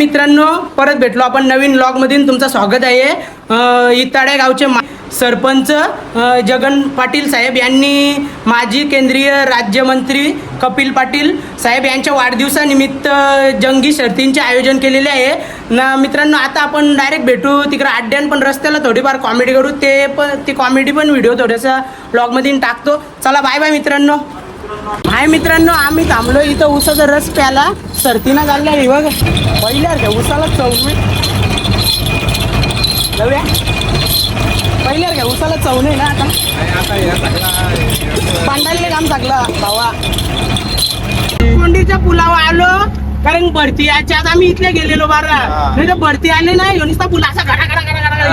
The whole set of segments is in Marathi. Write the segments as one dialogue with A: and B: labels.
A: मित्रांनो परत भेटलो. आपण नवीन लॉग मधून तुमचं स्वागत आहे. इताडे गावचे मा- सरपंच जगन पाटील साहेब यांनी माजी केंद्रीय राज्यमंत्री कपिल पाटील साहेब यांच्या वाढदिवसानिमित्त जंगी शर्तींचे आयोजन केलेले आहे. ना मित्रांनो आता आपण डायरेक्ट भेटू. तिकडे आड्ड्यान पण रस्त्याला थोडीफार कॉमेडी करू. ते पण ती कॉमेडी पण व्हिडिओ थोडासा ब्लॉगमधून टाकतो. चला बाय बाय मित्रांनो. हाय मित्रांनो आम्ही थांबलो इथं उसाचा रस प्याला सर्तीनं चालल्या रे बघ. पहिल्या घ्या उसाला चवणे जाऊया. पहिल्या घ्या उसाला चवणे ना आता. पांडाले काम सांगला भावा. कोंडीच्या पुलावर आलो. कारण भरती याच्या आत आम्ही इथले गेलेलो बारा. नाही तर भरती आले नाही नुसता पुला असा गडा गडा गडा गडा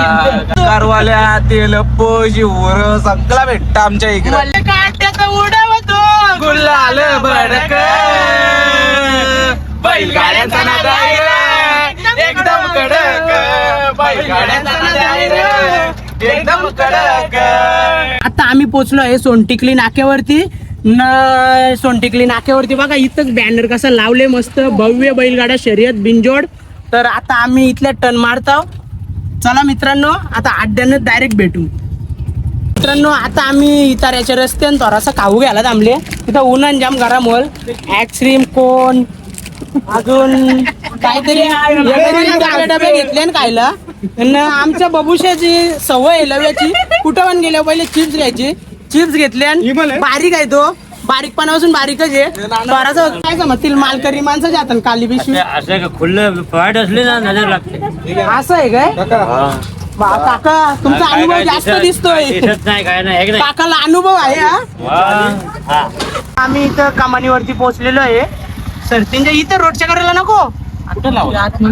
A: गडा
B: कारवाल्या तेल पोजी वर सगळा भेटतं आमच्या इकडे.
A: उडवतो
B: भडक बैलगाड्यांचा एकदम कडक. बैलगाड्यांचा नाद एकदम कडक.
A: आता आम्ही पोचलो आहे सोनटिकली नाक्यावरती. न सोनटिकली नाक्यावरती. बघा इथंच बॅनर कसं लावले मस्त भव्य बैलगाडा शर्यत बिंजोड तर आता आम्ही इथल्या टन मारतो चला मित्रांनो आता अड्ड्यानं डायरेक्ट भेटू. मित्रांनो आता आम्ही इताऱ्याच्या रस्त्यान थोडासा खाऊ घ्यायला थांबले. इथं उन्हान जाम गरम होल. ऍक्सक्रीम कोन अजून काहीतरी डबे डबे घेतले ना खायला. आणि आमच्या बबुशाची सवय आहे लव्याची. कुठं पण गेल्या पहिले चिप्स घ्यायची. चिप्स घेतले आणि बारीक आहे तो. बारीकपणापासून बारीकच आहे. थोडासा काय समजतील मालकरी माणसाच्या हातात काली पिशवी.
C: असं का खुल्लं फाट असले ना नजर लागते.
A: असं आहे काय? बा, काका तुमचा
C: काय-
A: अनुभव
C: काय
A: जास्त
C: दिसत-
A: दिसतोय.
C: काय दिसत नाही काय नाही हे की नाही?
A: काकाला अनुभव आहे हा?
C: वा, हा.
A: आम्ही इथं कमानीवरती पोहोचलेलो आहे. सरतींच्या इथं रोडच्या करायला नको.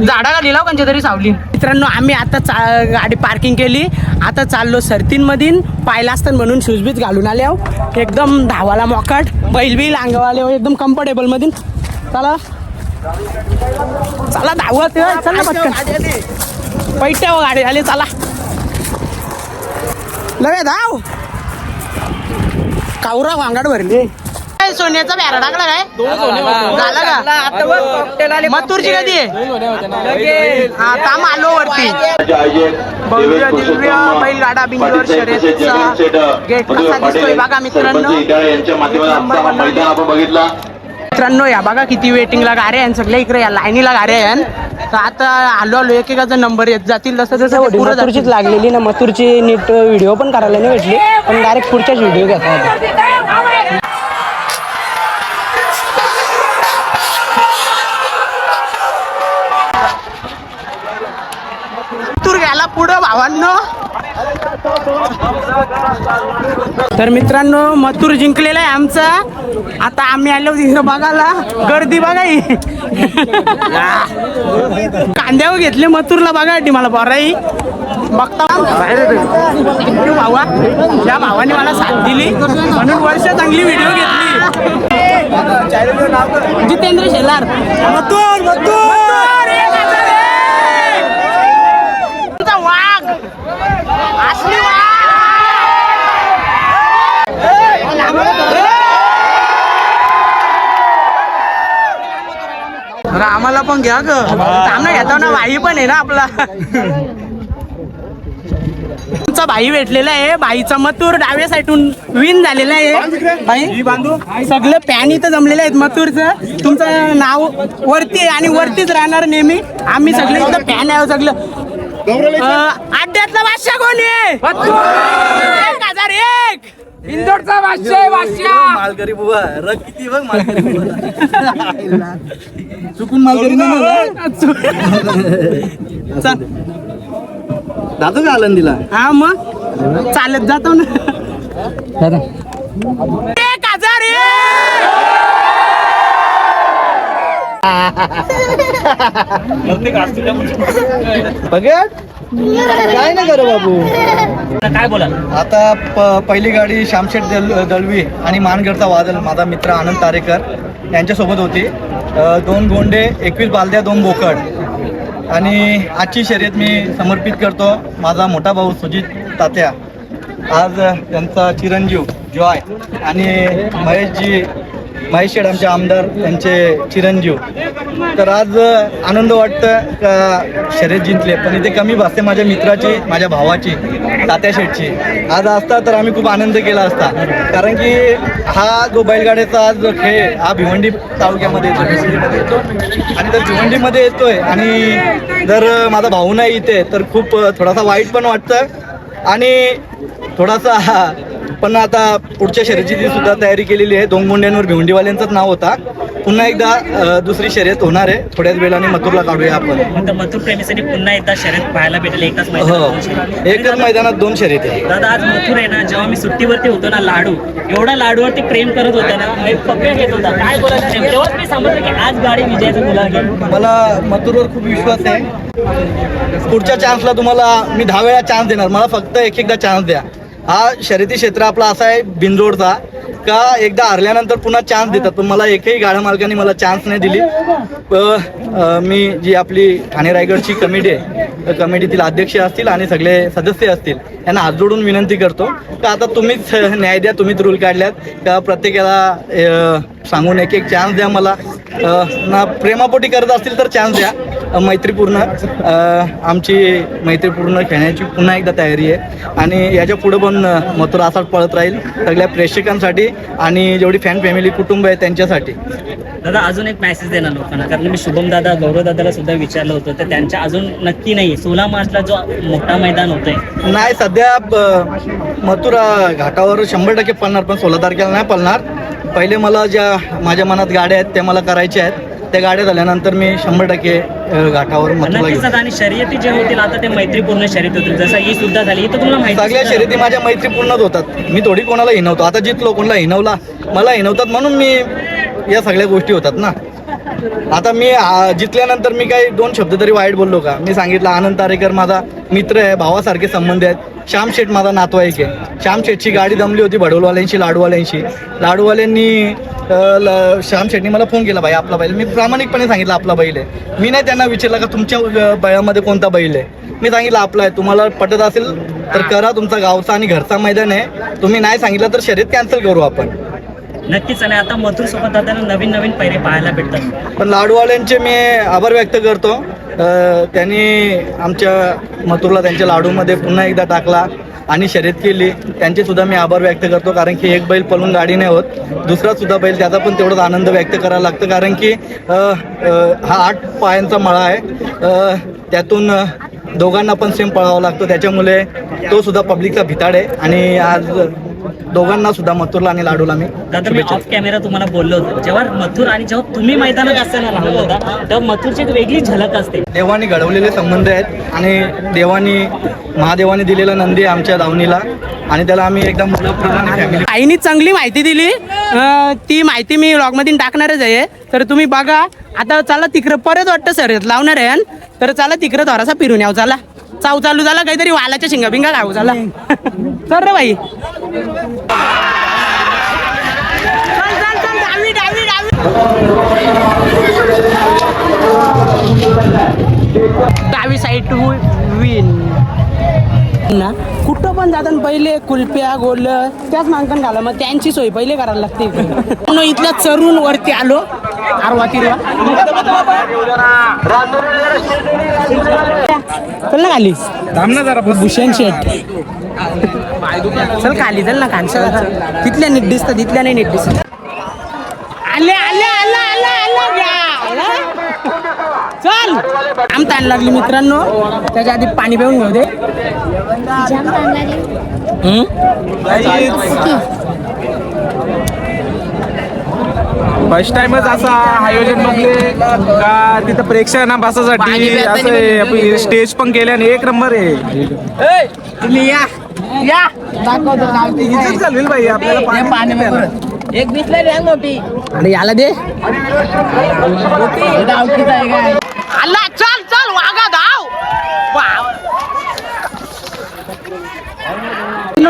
A: झाडा खाली लाव कोणच्या तरी सावली. मित्रांनो आम्ही आता चा- गाडी पार्किंग केली. आता चाललो सरतींमधीन. पायला असतात म्हणून शूज बीज घालून आले आहो. एकदम धावाला मोकाट. बैल बिल अंगवाले हो, एकदम कम्फर्टेबल मधून. चला. चला धावत चला पटकन. पैट्या हो गाडी आली चला. लगे धाव. कावरा वांगाड भरली. काय सोन्याचा बॅरा टाकला काय? झाला का? मथुरची कधी आहे? हा काम आलो वरती. भव्य दिव्य बैलगाडा बिंजोर शर्यतीचा गेट कसा दिसतोय बघा मित्रांनो.
D: यांच्या माध्यमातून आजचा मैदान आपण बघितला.
A: मित्रांनो या बघा किती वेटिंगला गाड्या आहे सगळ्या इकडे या लाईनीला गाड्या आहे तर आता आलो आलो एकेकाचा नंबर येत जातील तसं तसं मथुरचीच लागलेली ना मथुरची नीट व्हिडिओ पण करायला नाही भेटली पण डायरेक्ट पुढच्याच व्हिडिओ घेता तर मित्रांनो मथुर जिंकलेला आहे आमचा. आता आम्ही आलो तिकडे बघायला. गर्दी बघा कांद्यावर घेतले मथुरला बघायसाठी मला बराई बघता भावा. या भावाने मला साथ दिली. म्हणून वर्ष चांगली व्हिडिओ घेतली. जितेंद्र शेलार. मथुर मथुर एक हजार एक! तुमचा वाघ असली वाघ अरे आम्हाला पण घ्या ग. सामना घेतो ना भाई पण आहे ना आपला. तुमचा भाई भेटलेला आहे. भाईचा मतूर डाव्या साईडून विन झालेला आहे. भाई पॅन इथं जमलेले आहेत मतूरचं तुमचं नाव वरती आहे आणि वरतीच राहणार नेहमी. आम्ही सगळे इथं पॅन आहे सगळं. अड्ड्यातला बादशाह कोण आहे? एक हजार एक. इंदोरचा आहे बादशाह
B: मालकरी बुवा रग किती बघ मालकरी बुवा. चुकून मालकरी
A: चल.
B: जातो का आनंदीला
A: हा मग? चालत जातो ना. एक हजार एक!
B: बघत काय नाही करू बाबू.
C: काय बोला
E: आता प पहिली गाडी श्यामशेठ दल दळवी आणि मानगडचा वादल. माझा मित्र आनंद तारेकर यांच्यासोबत होती. अ, दोन गोंडे एकवीस बालद्या दोन बोकड. आणि आजची शर्यत मी समर्पित करतो. माझा मोठा भाऊ सुजित तात्या. आज त्यांचा चिरंजीव जॉय आणि महेशजी महेश आमचे आमदार त्यांचे चिरंजीव. तर आज आनंद वाटतं का शर्यत जिंकले पण इथे कमी भासते माझ्या मित्राची माझ्या भावाची तात्या शेठची. आज असता तर आम्ही खूप आनंद केला असता. कारण की हा जो बैलगाड्याचा आज जो खेळ हा भिवंडी तालुक्यामध्ये येतो भिवंडीमध्ये येतो आणि जर भिवंडीमध्ये येतोय आणि जर माझा भाऊ नाही इथे तर खूप थोडासा वाईट पण वाटतं आणि थोडासा पण आता पुढच्या शर्यतीची सुद्धा तयारी केलेली आहे. दोन गुंड्यांवर भिवंडीवाल्यांचंच नाव होता. पुन्हा एकदा दुसरी शर्यत होणार आहे. थोड्याच वेळाने मथुरला काढूया आपण.
F: मथुर प्रेमीसाठी पुन्हा एकदा शर्यत पाहायला भेटेल. एकाच
E: हो. एकच मैदानात दोन शर्यती आहे
F: दादा आज मथुर आहे ना जेव्हा मी सुट्टीवरती होतो ना लाडू एवढा लाडूवरती प्रेम करत होता ना घेत होता. काय बोलायचं मी समजलं की आज गाडी विजयाचा
E: मला मथुरवर खूप विश्वास आहे. पुढच्या चान्सला तुम्हाला मी दहा वेळा चान्स देणार. मला फक्त एक एकदा चान्स द्या. हा शर्यती क्षेत्र आपला असा आहे बिनजोडचा का एकदा हरल्यानंतर पुन्हा चान्स देतात पण मला एकही गाड्या मालकाने मला चान्स नाही दिली. प- मी जी आपली ठाणे रायगडची कमिटी आहे कमिटीतील अध्यक्ष असतील आणि सगळे सदस्य असतील यांना हात जोडून विनंती करतो. का आता तुम्हीच न्याय द्या तुम्हीच रूल काढल्यात. का प्रत्येकाला सांगून एक एक चान्स द्या मला. ना प्रेमापोटी करत असतील तर चान्स द्या. मैत्रीपूर्ण आमची मैत्रीपूर्ण खेळण्याची पुन्हा एकदा तयारी आहे. आणि याच्या पुढं पण मथुरा असाच पळत राहील. सगळ्या प्रेक्षकांसाठी आणि जेवढी फॅन फॅमिली कुटुंब आहे त्यांच्यासाठी.
F: दादा अजून एक मेसेज देणार लोकांना. कारण मी शुभम दादा गौरव दादाला सुद्धा विचारलं होतं. तर त्यांच्या अजून नक्की नाही सोळा मार्चला जो मोठा मैदान होतोय.
E: नाही सध्या मथुरा घाटावर शंभर टक्के पळणार पण सोळा तारखेला नाही पळणार. पहिले मला ज्या माझ्या मनात गाड्या आहेत त्या मला करायच्या आहेत. त्या गाड्या झाल्यानंतर मी शंभर टक्के घाटावर
F: नक्कीच आणि शर्यती जे होतील आता ते मैत्रीपूर्ण शर्यत होतील. जसं ही सुद्धा झाली ही तर तुम्हाला माहिती
E: सगळ्या शर्यती माझ्या मैत्रीपूर्णच होतात. मी थोडी कोणाला हिनवतो. आता जितलो कोणाला हिनवला मला हिनवतात म्हणून मी या सगळ्या गोष्टी होतात ना. आता मी जितल्यानंतर मी काही दोन शब्द तरी वाईट बोललो का? मी सांगितलं आनंद तारेकर माझा मित्र आहे भावासारखे संबंध आहेत. श्याम शेठ माझा नातवाईक आहे. श्याम शेठची गाडी दमली होती भडवलवाल्यांशी लाडूवाल्यांशी. लाडूवाल्यांनी श्याम शेठनी मला फोन केला भाई आपला बैल. मी प्रामाणिकपणे सांगितलं आपला बैल आहे. मी नाही त्यांना विचारलं का तुमच्या बैलामध्ये कोणता बैल आहे? मी सांगितलं आपला आहे. तुम्हाला पटत असेल तर करा तुमचा गावचा आणि घरचा मैदान आहे. तुम्ही नाही सांगितलं तर शर्यत कॅन्सल करू आपण.
F: नक्कीच. आणि आता मथुर सोबत दादांना नवीन नवीन पैरे पाहायला भेटतात.
E: पण लाडूवाल्यांचे मी आभार व्यक्त करतो. त्यांनी आमच्या मथुरला त्यांच्या लाडूमध्ये पुन्हा एकदा टाकला आणि शर्यत केली. त्यांचे सुद्धा मी आभार व्यक्त करतो कारण की एक बैल पळून गाडी नाही होत दुसरा सुद्धा बैल त्याचा पण तेवढाच आनंद व्यक्त करायला लागतो कारण की हा आठ पायांचा मळा आहे. त्यातून दोघांना पण सेम पळावा लागतो. त्याच्यामुळे तो सुद्धा पब्लिकचा भिताड आहे. आणि आज दोघांना सुद्धा मथुरला आणि लाडूला मी
F: दादा मी ऑफ कॅमेरा तुम्हाला बोललो होतो. जेव्हा मथुर आणि जेव्हा तुम्ही मैदानात असताना राहिला होता तेव्हा मथुरची एक वेगळी झलक असते.
E: देवाने घडवलेले संबंध आहेत आणि देवानी महादेवाने दिलेला नंदी आहे आमच्या दावणीला आणि त्याला आम्ही एकदम मुलाप्रमाणे फॅमिली
A: आईनी चांगली माहिती दिली. अं, ती माहिती मी व्लॉगमध्ये टाकणारच आहे. तर तुम्ही बघा आता चला तिकडं परत वाटतं सर लावणार आहे. तर चला तिकडं थोडासा फिरून याव चला. चाव चालू झाला काहीतरी वालाच्या शिंगा बिंगा खाऊ झाला. चल रे बाई. डावी, साईड टू विन ना कुठं पण जातात पहिले कुल्प्या गोल त्याच माणसानं घाला. मग त्यांची सोय पहिले करायला लागते. इथल्या चरून वरती आलो. आरवा तिरवा चल ना खाली. भूषण शेठ. चल खाली चल ना खानसर तिथल्या नीट दिसतं तिथल्या नाही नीट दिसत. आले आले आला आला आला. चल. आम ताण लागली मित्रांनो. त्याच्या आधी पाणी पिऊन घेऊ दे. हम्म?
B: फर्स्ट टाइमच असा आयोजन बघले. का तिथं प्रेक्षकांना बसासाठी असं स्टेज पण केले आणि एक नंबर आहे.
A: तुम्ही या. या. दाखवतो
B: इथेच घालवेल बाई आपल्याला पाणी.
A: एक बिसलरी मोठी. अरे याला दे. आला चल चल वागा धाव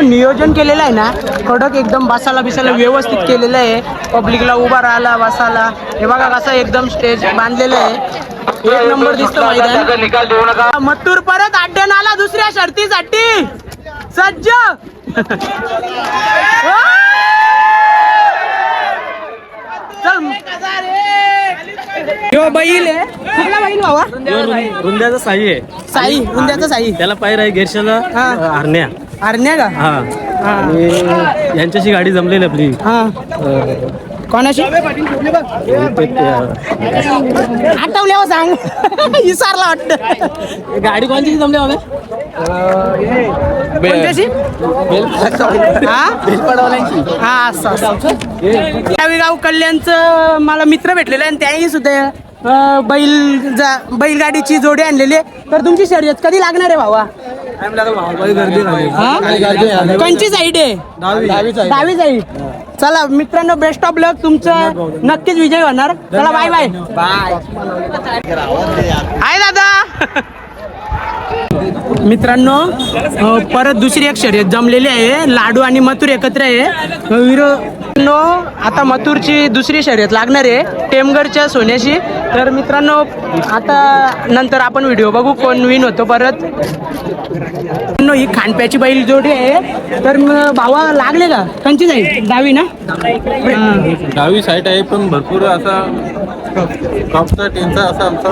A: नियोजन केलेलं आहे ना कडक एकदम बसायला बिसायला व्यवस्थित केलेलं आहे. पब्लिकला उभा राहायला बसायला. हे बघा कसं एकदम स्टेज बांधलेलं आहे. एक नंबर दिसतो मैदान. मत्तूर परत अड्ड्यान आला दुसऱ्या शर्तीसाठी. सज्ज. यो बैल आहे. कुठला बैल बाबा
C: रुंद्याचा साई आहे.
A: साई रुंद्याचा साई.
C: त्याला पायरा आहे गेरशाला
A: हा.
C: हरण्या.
A: आरण्या का
C: हा.
A: हा.
C: आणि यांच्याशी गाडी जमलेली आपली.
A: हा. कोणाशी? आठवल्यावर सांग. विसरला वाटत. गाडी कोणची जमली बाबा? कोणत्याशी हा? हा असं असं. गाव कल्याणचं मला मित्र भेटलेले आणि त्याही सुद्धा बैल जा बैलगाडीची जोडी आणलेली आहे. तर तुमची शर्यत कधी लागणार आहे भावा? हा? कोणची साईड आहे? दहावी साईड चला मित्रांनो बेस्ट ऑफ लक तुमचं नक्कीच विजय होणार. चला बाय बाय बाय हाय दादा. मित्रांनो परत दुसरी एक शर्यत जमलेली आहे. लाडू आणि मथुर एकत्र आहे. विरो नो आता मथुरची दुसरी शर्यत लागणार आहे टेमगडच्या सोन्याशी. तर मित्रांनो आता नंतर आपण व्हिडिओ बघू कोण विन होतो परत. मित्रांनो, ही खानप्याची बैल जोडी आहे. तर भावा लागले का? कंची जाईल. दहावी ना? हा.
B: दहावी साईट आहे पण भरपूर असा टेनचा असा आमचा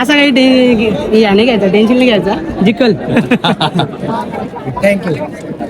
A: असं काही नाही घ्यायचं टेन्शन नाही घ्यायचं. जिकल.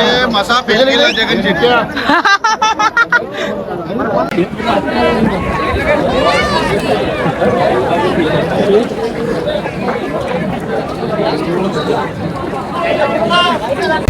A: Eh, masa pilih lagi kan, jika ya. Thank.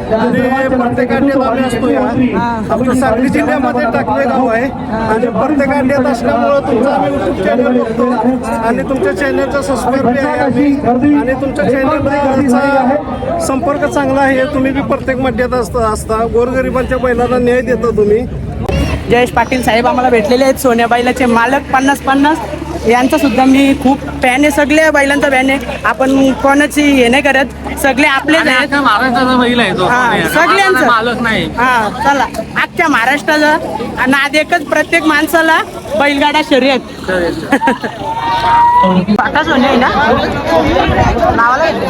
A: आणि
G: प्रत्येक अंड्यात आम्ही असतो या आमचं सांगली जिल्ह्यामध्ये टाकले गाव आहे. आणि प्रत्येक अंड्यात असल्यामुळं तुमचं आम्ही युट्यूब चॅनल बघतो. आणि तुमच्या चॅनलचा सबस्क्राईब आहे आम्ही. आणि तुमच्या चॅनलचा संपर्क चांगला आहे. तुम्ही बी प्रत्येक मड्यात असता असता. गोरगरिबांच्या बैलांना न्याय देता तुम्ही.
A: जयेश पाटील साहेब आम्हाला भेटलेले आहेत. सोन्या बैलाचे मालक पन्नास पन्नास. यांचा सुद्धा मी खूप फॅन आहे. सगळे बैलांचा फॅन आहे. आपण कोणाची हे नाही करत. सगळे आपलेच आहेत
B: महाराष्ट्राचा बैल आहे तो.
A: हा, सगळ्यांचं.
B: मालक नाही.
A: हा चला. अख्ख्या महाराष्ट्राचा नाद एकच प्रत्येक माणसाला बैलगाडा शर्यत. पाटा सोने आहे ना? नावाला येते.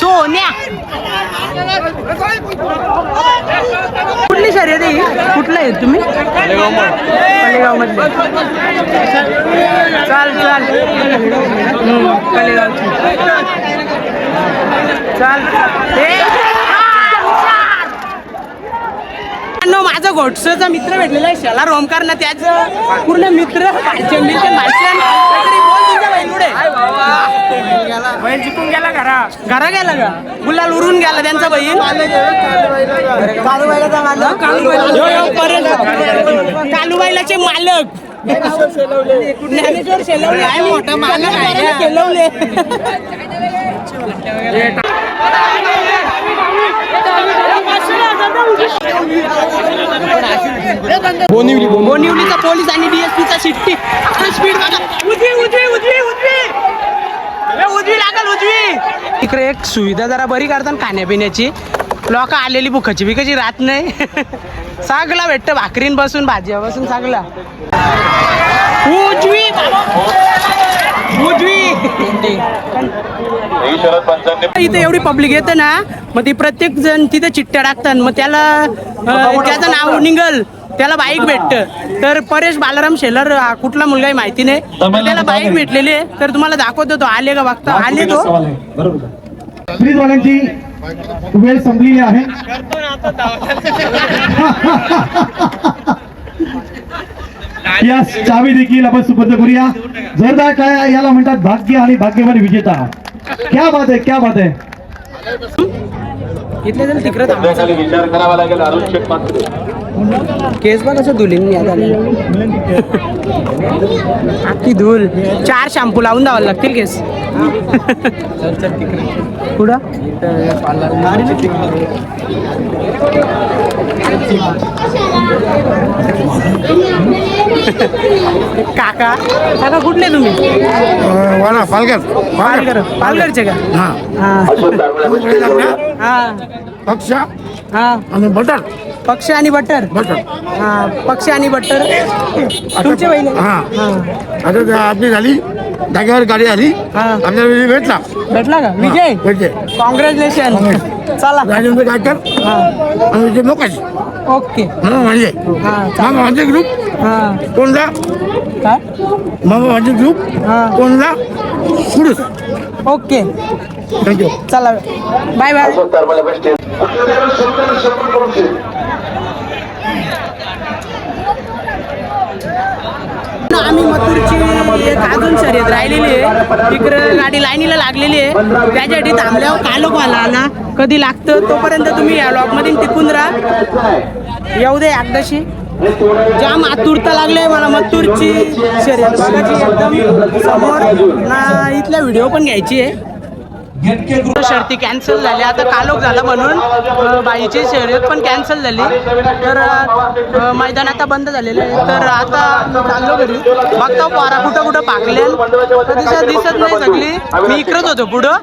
A: सोन्या कुठली शर्यत आहे ही? कुठलं आहे तुम्ही? कलेगाव मधले चाल. चाल. चाल मित्रांनो, माझा घोटसचा मित्र भेटलेला आहे शेलार ओमकार ना त्याचं पूर्ण मित्र भाषण बोल जिंकून गेला घरा घरा गेला का गुलाल उरून गेला त्यांचा यो, परत कालूबाईलाचे मालक ज्ञानेश्वर शेलवले आहे मोठा मालक आहे शेलवले बोनिवलीचा पोलीस आणि डीएसपीचा शिट्टी. स्पीड उजवी उजवी उजवी उजवी. उजवी लागल उजवी. इकडे एक सुविधा जरा बरी करतात खाण्यापिण्याची. लोक आलेली भुकाची बिकाची राहत नाही. सागला भेटतं भाकरीन बसून भाज्या बसून सागला उजवी बाबा
D: ही शरद पंचांनी
A: इथे एवढी पब्लिक येते ना मग ती प्रत्येक जण तिथे चिठ्ठ्या टाकतात. मग त्याला अं, ज्याचं नाव निघल त्याला बाईक भेटतं. तर परेश बालाराम शेलर हा कुठला मुलगा आहे माहिती नाही. त्याला बाईक भेटलेली आहे. तर तुम्हाला दाखवतो तो. आले का बघता? आले तो?
G: वेळ संपलेली आहे. या चावी देखील आपण सुबद्ध करूया. जोरदार काय याला म्हणतात भाग्य आणि भाग्यवान विजेता. क्या बात आहे क्या बात आहे.
A: इथले जण तिकडे
D: विचार करावा लागेल अरुण मात्र
A: केस बघ कसं धुलीन अख्खी धूल. चार शॅम्पू लावून द्यावं लागतील केस. कुठं? काका काका कुठले तुम्ही
G: पालघर
A: पालघर पालघरचे का हा
D: अशोक दानवे
A: हा
G: पक्ष
A: हा.
G: आणि बटर.
A: पक्ष आणि बटर.
G: बटर.
A: हा पक्ष आणि बटर. तुमचे आहे?
G: हा.
A: हा.
G: आता आपली झाली जागेवर गाडी आली
A: हा.
G: आपल्याला भेटला.
A: भेटला का? विजय?
G: भेटते
A: कॉंग्रॅच्युलेशन चला.
G: राजेंद्र गायकर
A: हा.
G: आणि ते मोकाशी.
A: ओके.
G: मामा म्हणजे.
A: हा
G: मामा म्हणजे ग्रुप
A: हा.
G: कोणला?
A: काय?
G: मामा म्हणजे ग्रुप
A: हा.
G: कोणला?
A: ओके.
G: थँक्यू
A: चला. Bye bye. आम्ही मथुरची एक अजून शर्यत राहिलेली आहे. तिकडं गाडी लाईनीला लागलेली आहे. त्याच्यासाठी थांबल्यावर कालोख आला आला? कधी लागतं? तोपर्यंत तुम्ही या लॉकमध्ये टिकून राहा. येऊ दे एकदाशी. जाम आतुरता लागले मला मत्तूरची शर्यत बघायची एकदम समोर. ना इथल्या व्हिडिओ पण घ्यायची आहे. शर्ती कॅन्सल झाली. आता कालोख झाला म्हणून बाईची शर्यत पण कॅन्सल झाली. तर मैदान आता बंद झालेलं आहे. तर आता चाललो घरी. बघतो पारा कुठं कुठं पाकले. दिसत दिसत नाही सगळी. मी इकडंच होतो पुढं.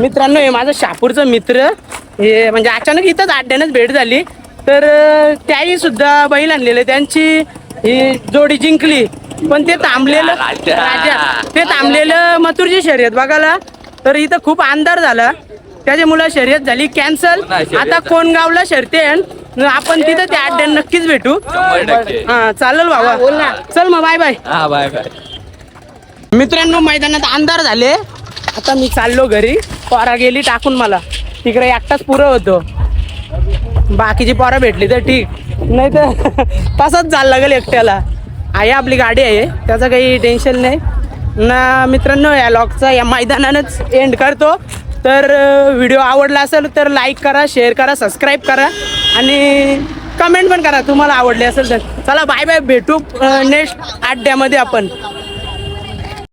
A: मित्रांनो हे माझं शापूरचं मित्र. हे म्हणजे अचानक इथंच आड्यानंच भेट झाली. तर त्याही सुद्धा बैल आणलेले. त्यांची ही जोडी जिंकली. पण ते थांबलेलं राजा. ते थांबलेलं मथुरची शर्यत बघायला. तर इथं खूप अंधार झाला. त्याच्यामुळे शर्यत झाली कॅन्सल. आता कोण गावला शर्ती आपण तिथं त्या अड्ड्यात नक्कीच भेटू. हा चालेल बाबा चल मग बाय बाय.
C: हा बाय बाय.
A: मित्रांनो मैदानात अंधार झाले. आता मी चाललो घरी. पोरा गेली टाकून मला. तिकडे एकटाच पुरं होतो. बाकीची पोरं भेटली तर ठीक. नाही तर तसंच जायला लागेल एकट्याला. आहे आपली गाडी आहे त्याचं काही टेन्शन नाही. ना मित्रांनो या लॉकचा या मैदानानंच एंड करतो. तर व्हिडिओ आवडला असेल तर लाईक करा शेअर करा सबस्क्राईब करा. आणि कमेंट पण करा तुम्हाला आवडले असेल तर. चला बाय बाय भेटू नेक्स्ट आड्ड्यामध्ये आपण.